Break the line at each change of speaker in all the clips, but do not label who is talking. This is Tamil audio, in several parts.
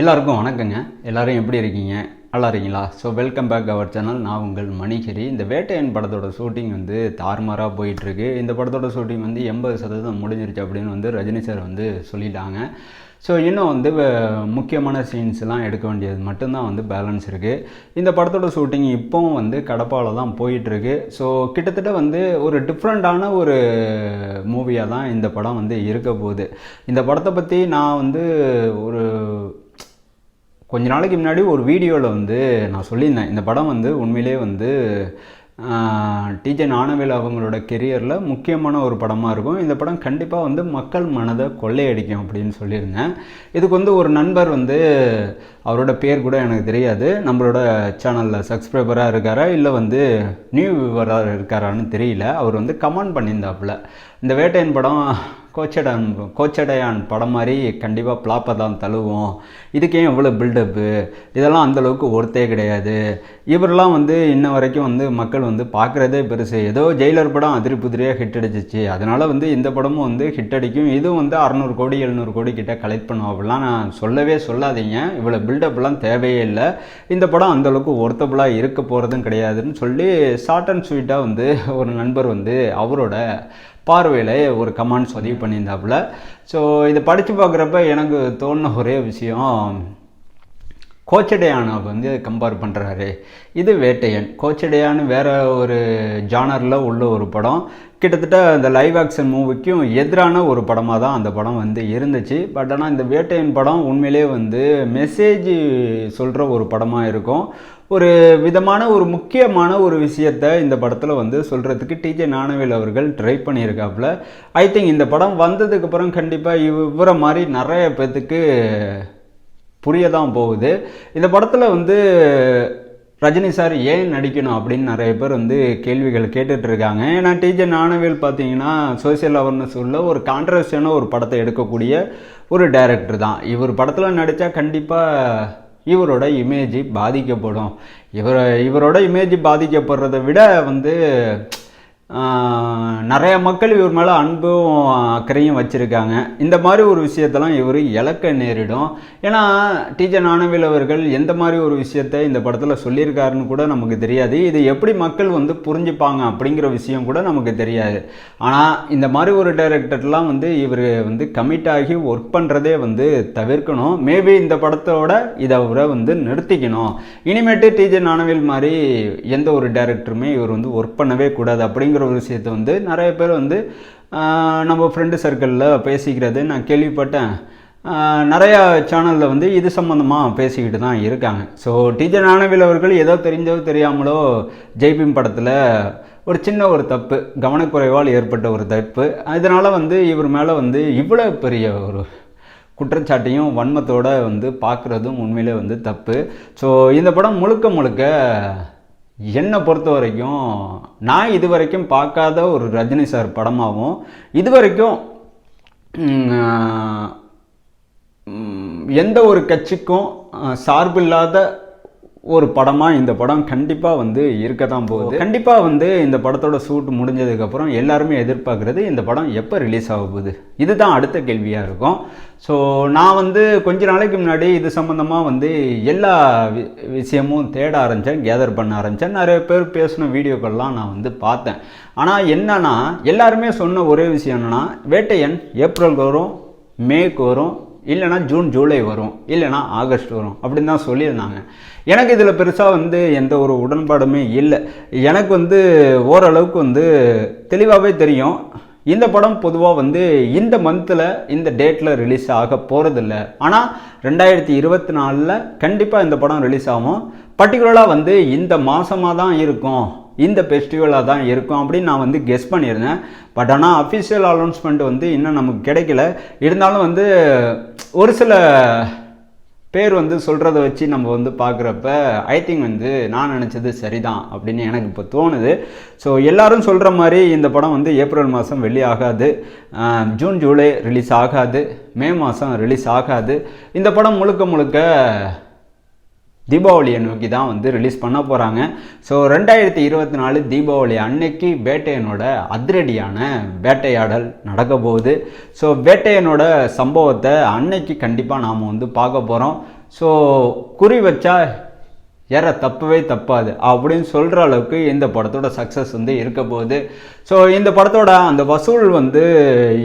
எல்லாருக்கும் வணக்கங்க எல்லோரும் எப்படி இருக்கீங்க நல்லா இருக்கீங்களா so welcome back our channel நான் உங்கள் மணிகரி இந்த வேட்டையன் படத்தோட ஷூட்டிங் வந்து தார்மாராக போயிட்டுருக்கு இந்த படத்தோட ஷூட்டிங் வந்து எண்பது சதவீதம் முடிஞ்சிருச்சு அப்படின்னு வந்து ரஜினி சார் வந்து சொல்லிட்டாங்க ஸோ இன்னும் வந்து முக்கியமான சீன்ஸ்லாம் எடுக்க வேண்டியது மட்டும்தான் வந்து பேலன்ஸ் இருக்குது இந்த படத்தோட ஷூட்டிங் இப்போவும் வந்து கடப்பாவில் தான் போயிட்டுருக்கு ஸோ கிட்டத்தட்ட வந்து ஒரு டிஃப்ரெண்ட்டான ஒரு மூவியாக தான் இந்த படம் வந்து இருக்க போகுது இந்த படத்தை பற்றி நான் வந்து கொஞ்ச நாளைக்கு முன்னாடி ஒரு வீடியோவில் வந்து நான் சொல்லியிருந்தேன் இந்த படம் வந்து உண்மையிலே வந்து டிஜே ஞானவேல் அவங்களோட கெரியரில் முக்கியமான ஒரு படமாக இருக்கும் இந்த படம் கண்டிப்பாக வந்து மக்கள் மனதை கொள்ளையடிக்கும் அப்படின்னு சொல்லியிருந்தேன் இதுக்கு வந்து ஒரு நண்பர் வந்து அவரோட பேர் கூட எனக்கு தெரியாது நம்மளோட சேனலில் சப்ஸ்கிரைபராக இருக்காரா இல்லை வந்து நியூ வியூவராக இருக்காரான்னு தெரியல அவர் வந்து கமெண்ட் பண்ணியிருந்தாப்புல இந்த வேட்டையன் படம் கோச்சடன் கோச்சடையான் படம் மாதிரி கண்டிப்பாக பிளாப்பை தான் தழுவோம் இதுக்கே எவ்வளோ பில்டப்பு இதெல்லாம் அந்தளவுக்கு ஒருத்தே கிடையாது இவரெல்லாம் வந்து இன்ன வரைக்கும் வந்து மக்கள் வந்து பார்க்குறதே பெருசு ஏதோ ஜெயிலர் படம் அதிரி புதிரியாக ஹிட் அடிச்சிச்சு அதனால் வந்து இந்த படமும் வந்து ஹிட் அடிக்கும் இதுவும் வந்து அறநூறு கோடி எழுநூறு கோடி கிட்ட கலெக்ட் பண்ணும் அப்படிலாம் நான் சொல்லவே சொல்லாதீங்க இவ்வளோ பில்டப்லாம் தேவையே இல்லை இந்த படம் அந்தளவுக்கு ஒர்த்தபுளாக இருக்க போகிறதும் கிடையாதுன்னு சொல்லி ஷார்ட் அண்ட் ஸ்வீட்டாக வந்து ஒரு நண்பர் வந்து அவரோட பார்வையில் ஒரு கமெண்ட்ஸ் உதவி பண்ணியிருந்தாப்புல ஸோ இதை படித்து பார்க்குறப்ப எனக்கு தோணுன ஒரே விஷயம் கோச்சடையானை வந்து கம்பேர் பண்ணுறாரு இது வேட்டையன் கோச்சடையான்னு வேறு ஒரு ஜானரில் உள்ள ஒரு படம் கிட்டத்தட்ட அந்த லைவ் ஆக்ஷன் மூவிக்கும் எதிரான ஒரு படமாக தான் அந்த படம் வந்து இருந்துச்சு பட் ஆனால் இந்த வேட்டையன் படம் உண்மையிலே வந்து மெசேஜ் சொல்கிற ஒரு படமாக இருக்கும் ஒரு விதமான ஒரு முக்கியமான ஒரு விஷயத்த இந்த படத்தில் வந்து சொல்கிறதுக்கு டிஜே நானவேல் அவர்கள் ட்ரை பண்ணியிருக்காப்புல ஐ திங்க் இந்த படம் வந்ததுக்கப்புறம் கண்டிப்பாக இவரை மாதிரி நிறைய பேத்துக்கு புரிய தான் போகுது இந்த படத்தில் வந்து ரஜினி சார் ஏன் நடிக்கணும் அப்படின்னு நிறைய பேர் வந்து கேள்விகள் கேட்டுட்ருக்காங்க ஏன்னா டிஜே நானவேல் பார்த்தீங்கன்னா சோசியல் அவேர்னஸ் உள்ள ஒரு கான்ட்ரவர்ஷியான ஒரு படத்தை எடுக்கக்கூடிய ஒரு டைரக்டர் தான் இவர் படத்தில் நடித்தா கண்டிப்பாக இவரோட இமேஜ் பாதிக்கப்படும் இவர இவரோட இமேஜ் பாதிக்கப்படுறதை விட வந்து நிறைய மக்கள் இவர் மேலே அன்பும் அக்கறையும் வச்சுருக்காங்க இந்த மாதிரி ஒரு விஷயத்தெல்லாம் இவர் இழக்க நேரிடும் ஏன்னா டீச்சர் நானவில் அவர்கள் எந்த மாதிரி ஒரு விஷயத்த இந்த படத்தில் சொல்லியிருக்காருன்னு கூட நமக்கு தெரியாது இது எப்படி மக்கள் வந்து புரிஞ்சுப்பாங்க அப்படிங்கிற விஷயம் கூட நமக்கு தெரியாது ஆனால் இந்த மாதிரி ஒரு டைரக்டர்லாம் வந்து இவர் வந்து கமிட் ஆகி ஒர்க் பண்ணுறதே வந்து தவிர்க்கணும் மேபி இந்த படத்தோட இதை அவரை வந்து நிறுத்திக்கணும் இனிமேட்டு டீச்சர் நானவில் மாதிரி எந்த ஒரு டைரக்டருமே இவர் வந்து ஒர்க் பண்ணவே கூடாது அப்படிங்கிற அப்படிங்கிற ஒரு விஷயத்த வந்து நிறைய பேர் வந்து நம்ம ஃப்ரெண்டு சர்க்கிளில் பேசிக்கிறது நான் கேள்விப்பட்டேன் நிறையா சேனலில் வந்து இது சம்மந்தமாக பேசிக்கிட்டு தான் இருக்காங்க ஸோ டீச்சர் ஞானவில் அவர்கள் ஏதோ தெரிஞ்சோ தெரியாமலோ ஜெய்பிம் படத்தில் ஒரு சின்ன ஒரு தப்பு கவனக்குறைவால் ஏற்பட்ட ஒரு தப்பு அதனால் வந்து இவர் மேலே வந்து இவ்வளோ பெரிய ஒரு குற்றச்சாட்டையும் வன்மத்தோடு வந்து பார்க்குறதும் உண்மையிலே வந்து தப்பு ஸோ இந்த படம் முழுக்க முழுக்க என்னை பொறுத்த வரைக்கும் நான் இது வரைக்கும் பார்க்காத ஒரு ரஜினி சார் படமாகவும் இது வரைக்கும் எந்த ஒரு கட்சிக்கும் சார்பில்லாத ஒரு படமாக இந்த படம் கண்டிப்பாக வந்து இருக்க தான் போகுது கண்டிப்பாக வந்து இந்த படத்தோட ஷூட் முடிஞ்சதுக்கப்புறம் எல்லாருமே எதிர்பார்க்குறது இந்த படம் எப்போ ரிலீஸ் ஆக போகுது இதுதான் அடுத்த கேள்வியாக இருக்கும் ஸோ நான் வந்து கொஞ்ச நாளைக்கு முன்னாடி இது சம்மந்தமாக வந்து எல்லா விஷயமும் தேட ஆரம்பித்தேன் கேதர் பண்ண ஆரம்பித்தேன் நிறைய பேர் பேசின வீடியோக்கள்லாம் நான் வந்து பார்த்தேன் ஆனால் என்னென்னா எல்லாருமே சொன்ன ஒரே விஷயம் என்னென்னா வேட்டையன் ஏப்ரலுக்கு வரும் மேக்கு வரும் இல்லைனா ஜூன் ஜூலை வரும் இல்லைனா ஆகஸ்ட் வரும் அப்படின்னு தான் சொல்லியிருந்தாங்க எனக்கு இதில் பெருசாக வந்து எந்த ஒரு உடன்பாடுமே இல்லை எனக்கு வந்து ஓரளவுக்கு வந்து தெளிவாகவே தெரியும் இந்த படம் பொதுவாக வந்து இந்த மந்தில் இந்த டேட்டில் ரிலீஸ் ஆக போகிறதில்ல ஆனால் ரெண்டாயிரத்தி இருபத்தி நாலில் கண்டிப்பாக இந்த படம் ரிலீஸ் ஆகும் பர்டிகுலராக வந்து இந்த மாதமாக தான் இருக்கும் இந்த ஃபெஸ்டிவலாக தான் இருக்கும் அப்படின்னு நான் வந்து கெஸ் பண்ணியிருந்தேன் பட் ஆனால் அஃபிஷியல் அனௌன்ஸ்மெண்ட் வந்து இன்னும் நமக்கு கிடைக்கல இருந்தாலும் வந்து ஒரு சில பேர் வந்து சொல்கிறத வச்சு நம்ம வந்து பார்க்குறப்ப ஐ திங்க் வந்து நான் நினச்சது சரிதான் அப்படின்னு எனக்கு இப்போ தோணுது ஸோ எல்லாரும் சொல்கிற மாதிரி இந்த படம் வந்து ஏப்ரல் மாதம் வெளியாகாது ஆகாது ஜூன் ஜூலை ரிலீஸ் ஆகாது மே மாதம் ரிலீஸ் ஆகாது இந்த படம் முழுக்க முழுக்க தீபாவளியை நோக்கி தான் வந்து ரிலீஸ் பண்ண போகிறாங்க ஸோ ரெண்டாயிரத்தி இருபத்தி நாலு தீபாவளி அன்னைக்கு வேட்டையனோட அதிரடியான வேட்டையாடல் நடக்க போகுது ஸோ வேட்டையனோட சம்பவத்தை அன்னைக்கு கண்டிப்பாக நாம் வந்து பார்க்க போகிறோம் ஸோ குறி வச்சா ஏற தப்பவே தப்பாது அப்படின்னு சொல்கிற அளவுக்கு இந்த படத்தோட சக்ஸஸ் வந்து இருக்க போகுது ஸோ இந்த படத்தோட அந்த வசூல் வந்து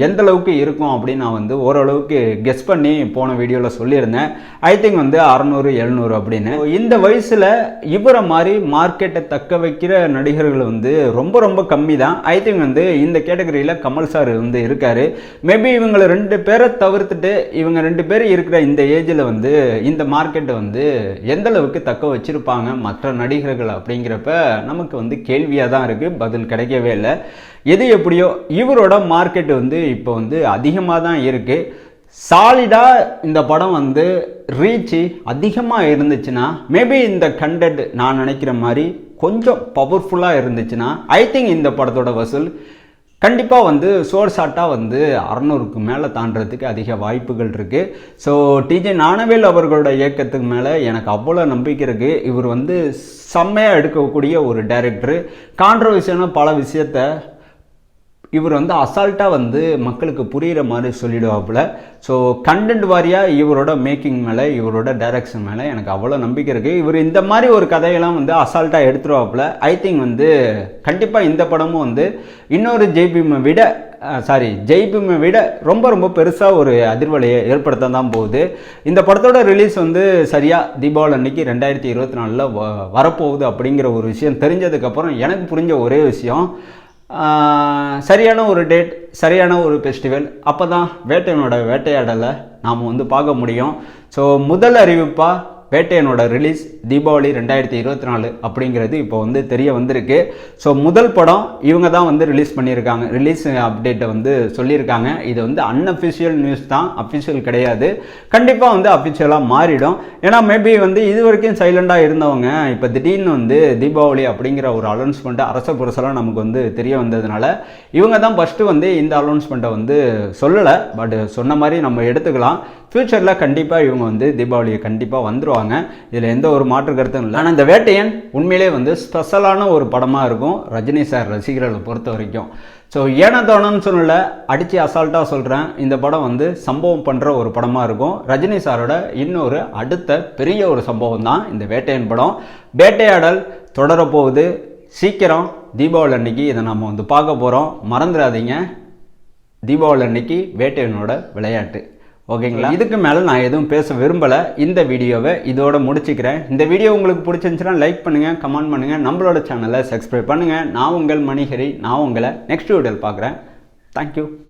எந்த அளவுக்கு இருக்கும் அப்படின்னு நான் வந்து ஓரளவுக்கு கெஸ் பண்ணி போன வீடியோவில் சொல்லியிருந்தேன் ஐ திங்க் வந்து அறநூறு எழுநூறு அப்படின்னு இந்த வயசில் இவரை மாதிரி மார்க்கெட்டை தக்க வைக்கிற நடிகர்கள் வந்து ரொம்ப ரொம்ப கம்மி தான் ஐ திங்க் வந்து இந்த கேட்டகரியில் கமல் சார் வந்து இருக்கார் மேபி இவங்களை ரெண்டு பேரை தவிர்த்துட்டு இவங்க ரெண்டு பேர் இருக்கிற இந்த ஏஜில் வந்து இந்த மார்க்கெட்டை வந்து எந்தளவுக்கு தக்க வச்சிரு வச்சுருப்பாங்க மற்ற நடிகர்கள் அப்படிங்கிறப்ப நமக்கு வந்து கேள்வியாக தான் இருக்குது பதில் கிடைக்கவே இல்லை எது எப்படியோ இவரோட மார்க்கெட் வந்து இப்போ வந்து அதிகமாக தான் இருக்குது சாலிடாக இந்த படம் வந்து ரீச்சு அதிகமாக இருந்துச்சுன்னா மேபி இந்த கண்டென்ட் நான் நினைக்கிற மாதிரி கொஞ்சம் பவர்ஃபுல்லாக இருந்துச்சுன்னா ஐ திங்க் இந்த படத்தோட வசூல் கண்டிப்பாக வந்து சோர் சாட்டாக வந்து அறநூறுக்கு மேலே தாண்டறதுக்கு அதிக வாய்ப்புகள் இருக்குது ஸோ டிஜே நானவேல் அவர்களோட இயக்கத்துக்கு மேலே எனக்கு அவ்வளோ நம்பிக்கை இருக்குது இவர் வந்து செம்மையாக எடுக்கக்கூடிய ஒரு டைரக்டரு கான்ட்ரவர்ஷியான பல விஷயத்தை இவர் வந்து அசால்ட்டாக வந்து மக்களுக்கு புரிகிற மாதிரி சொல்லிடுவாப்புல ஸோ கண்டென்ட் வாரியாக இவரோட மேக்கிங் மேலே இவரோட டைரக்ஷன் மேலே எனக்கு அவ்வளோ நம்பிக்கை இருக்குது இவர் இந்த மாதிரி ஒரு கதையெல்லாம் வந்து அசால்ட்டாக எடுத்துருவாப்புல ஐ திங்க் வந்து கண்டிப்பாக இந்த படமும் வந்து இன்னொரு ஜெய்பீமை விட சாரி ஜெய்பீமை விட ரொம்ப ரொம்ப பெருசாக ஒரு அதிர்வலையை ஏற்படுத்த தான் போகுது இந்த படத்தோட ரிலீஸ் வந்து சரியாக தீபாவளி அன்னைக்கு ரெண்டாயிரத்தி இருபத்தி நாலில் வ வரப்போகுது அப்படிங்கிற ஒரு விஷயம் தெரிஞ்சதுக்கப்புறம் எனக்கு புரிஞ்ச ஒரே விஷயம் சரியான ஒரு டேட் சரியான ஒரு ஃபெஸ்டிவல் அப்போ தான் வேட்டையனோட வேட்டையாடலை நாம் வந்து பார்க்க முடியும் ஸோ முதல் அறிவிப்பாக பேட்டையனோட ரிலீஸ் தீபாவளி ரெண்டாயிரத்தி இருபத்தி நாலு அப்படிங்கிறது இப்போ வந்து தெரிய வந்திருக்கு ஸோ முதல் படம் இவங்க தான் வந்து ரிலீஸ் பண்ணியிருக்காங்க ரிலீஸ் அப்டேட்டை வந்து சொல்லியிருக்காங்க இது வந்து அன்அஃபிஷியல் நியூஸ் தான் அஃபிஷியல் கிடையாது கண்டிப்பாக வந்து அஃபிஷியலாக மாறிடும் ஏன்னா மேபி வந்து இது வரைக்கும் சைலண்டாக இருந்தவங்க இப்போ திடீர்னு வந்து தீபாவளி அப்படிங்கிற ஒரு அனௌன்ஸ்மெண்ட்டு அரச புரசலாம் நமக்கு வந்து தெரிய வந்ததுனால இவங்க தான் ஃபஸ்ட்டு வந்து இந்த அனௌன்ஸ்மெண்ட்டை வந்து சொல்லலை பட் சொன்ன மாதிரி நம்ம எடுத்துக்கலாம் ஃப்யூச்சரில் கண்டிப்பாக இவங்க வந்து தீபாவளியை கண்டிப்பாக வந்துடும் போவாங்க இதில் எந்த ஒரு மாற்று கருத்தும் இல்லை ஆனால் இந்த வேட்டையன் உண்மையிலே வந்து ஸ்பெஷலான ஒரு படமாக இருக்கும் ரஜினி சார் ரசிகர்களை பொறுத்த வரைக்கும் ஸோ ஏனதானன்னு சொல்லல அடித்து அசால்ட்டாக சொல்கிறேன் இந்த படம் வந்து சம்பவம் பண்ணுற ஒரு படமாக இருக்கும் ரஜினி சாரோட இன்னொரு அடுத்த பெரிய ஒரு சம்பவம் தான் இந்த வேட்டையன் படம் வேட்டையாடல் தொடரப்போகுது சீக்கிரம் தீபாவளி அன்னைக்கு இதை நம்ம வந்து பார்க்க போகிறோம் மறந்துடாதீங்க தீபாவளி அன்னைக்கு வேட்டையனோட விளையாட்டு ஓகேங்களா இதுக்கு மேலே நான் எதுவும் பேச விரும்பலை இந்த வீடியோவை இதோட முடிச்சுக்கிறேன் இந்த வீடியோ உங்களுக்கு பிடிச்சிருந்துச்சுன்னா லைக் பண்ணுங்கள் கமெண்ட் பண்ணுங்கள் நம்மளோட சேனலை சப்ஸ்கிரைப் பண்ணுங்கள் நான் உங்கள் மணிஹரி நான் உங்களை நெக்ஸ்ட் வீடியோவில் பார்க்குறேன் தேங்க்யூ